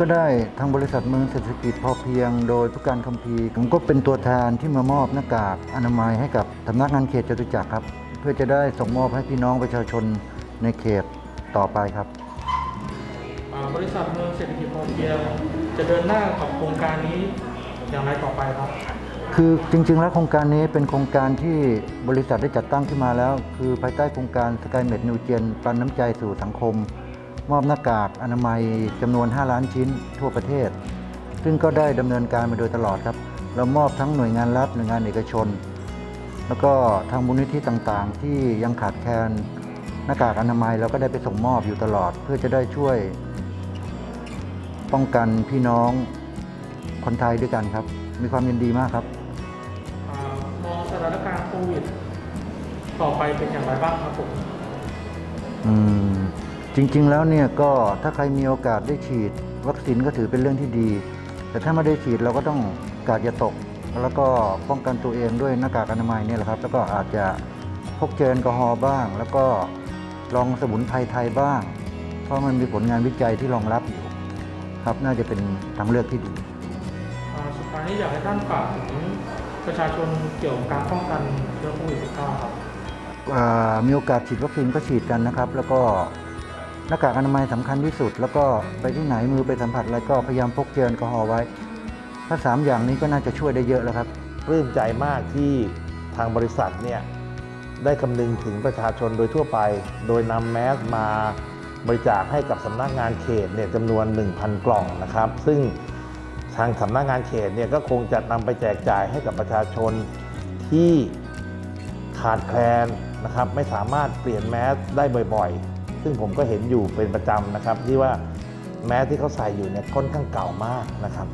ก็ได้ทางบริษัทเมืองเศรษฐกิจพอเพียง โดยผู้การคัมภีร์ผมก็เป็นตัวแทนที่มามอบหน้ากากอนามัยให้กับสำนักงานเขตจตุจักรครับ เพื่อจะได้ส่งมอบให้พี่น้องประชาชนในเขตต่อไปครับอ่าบริษัทเมืองเศรษฐกิจพอเพียงจะเดินหน้ากับโครงการนี้อย่างไรต่อไปครับ คือจริงๆ แล้วโครงการนี้เป็นโครงการที่บริษัทได้จัดตั้งขึ้นมาแล้ว คือภายใต้โครงการสกายเมดนิวเจนปันน้ำใจสู่สังคม มอบหน้ากากอนามัยจำนวน 5 ล้านชิ้นทั่วประเทศ ซึ่งก็ได้ดำเนินการมาโดยตลอดครับ เรามอบทั้งหน่วยงานรัฐหน่วยงานเอกชน แล้วก็ทางมูลนิธิต่างๆ ที่ยังขาดแคลนหน้ากากอนามัยเราก็ได้ไปส่งมอบอยู่ตลอด เพื่อจะได้ช่วย ป้องกันพี่น้องคนไทยด้วยกันครับ มีความยินดีมากครับอามองสถานการณ์โควิด ต่อไปเป็นอย่างไรบ้างครับผม อืม จริงๆ แล้วเนี่ยก็ถ้าใครมีโอกาสได้ฉีด วัคซีนก็ถือเป็นเรื่องที่ดี แต่ถ้าไม่ได้ฉีดเราก็ต้องกาดอย่าตก แล้วก็ป้องกันตัวเองด้วยหน้ากากอนามัยเนี่ยแหละครับ แล้วก็อาจจะพกเจลแอลกอฮอล์บ้าง แล้วก็ลองสมุนไพรไทยบ้าง เพราะมันมีผลงานวิจัยที่รองรับอยู่ครับน่าจะเป็นทางเลือกที่ดี อ่าสุดท้ายนี้อยากให้ท่านฝากถึงประชาชนเกี่ยวกับการป้องกันเชื้อโควิด -19 ครับ อ่ามีโอกาสฉีดวัคซีนก็ฉีดกันนะครับ แล้วก็ หน้ากากอนามัยสำคัญที่สุด แล้วก็ไปที่ไหนมือไปสัมผัสอะไรก็พยายามพกเจลแอลกอฮอล์ไว้ ถ้าสามอย่างนี้ก็น่าจะช่วยได้เยอะแล้วครับปลื้มใจมากที่ทางบริษัทเนี่ยได้คำนึงถึงประชาชนโดยทั่วไป โดยนำแมสมาบริจาคให้กับสำนักงานเขตเนี่ยจำนวน 1,000 กล่องนะครับ ซึ่งทางสำนักงานเขตเนี่ยก็คงจะนำไปแจกจ่ายให้กับประชาชนที่ขาดแคลนนะครับ ไม่สามารถเปลี่ยนแมสได้บ่อยๆ ซึ่งผมก็เห็นอยู่เป็นประจำนะครับ ที่ว่าแม้ที่เขาใส่อยู่เนี่ยค่อนข้างเก่ามากนะครับ